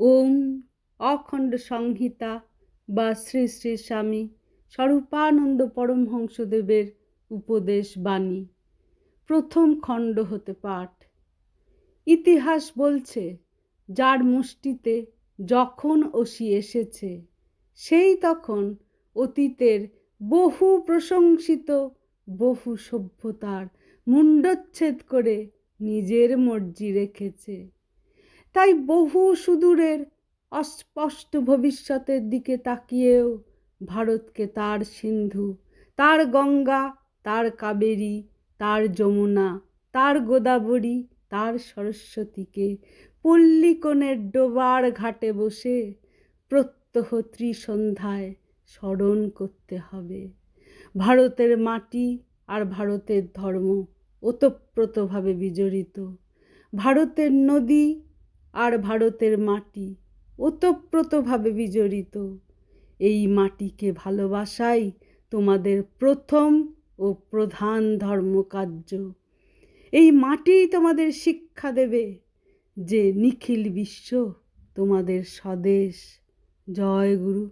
ওম অখণ্ড সংহিতা বা শ্রী শ্রী স্বামী স্বরূপানন্দ পরমহংসদেবের উপদেশ বাণী। প্রথম খণ্ড হতে পাঠ। ইতিহাস বলছে, যার মুষ্টিতে যখন অসি এসেছে, সেই তখন অতীতের বহু প্রশংসিত, বহু সভ্যতার মুণ্ডচ্ছেদ করে নিজের মর্জি রেখেছে। তাই বহু সুদূরের অস্পষ্ট ভবিষ্যতের দিকে তাকিয়েও ভারতকে তার সিন্ধু, তার গঙ্গা, তার কাবেরী, তার যমুনা, তার গোদাবরী, তার সরস্বতীকে পল্লীকোণের ডোবার ঘাটে বসে প্রত্যহ ত্রিসন্ধ্যায় স্মরণ করতে হবে। ভারতের মাটি আর ভারতের ধর্ম ওতপ্রোতভাবে বিজড়িত। ভারতের নদী আর ভারতের মাটি ওতপ্রোতভাবে বিজড়িত। এই মাটিকে ভালোবাসাই তোমাদের প্রথম ও প্রধান ধর্মকার্য। এই মাটিই তোমাদের শিক্ষা দেবে যে নিখিল বিশ্ব তোমাদের স্বদেশ। জয় গুরু।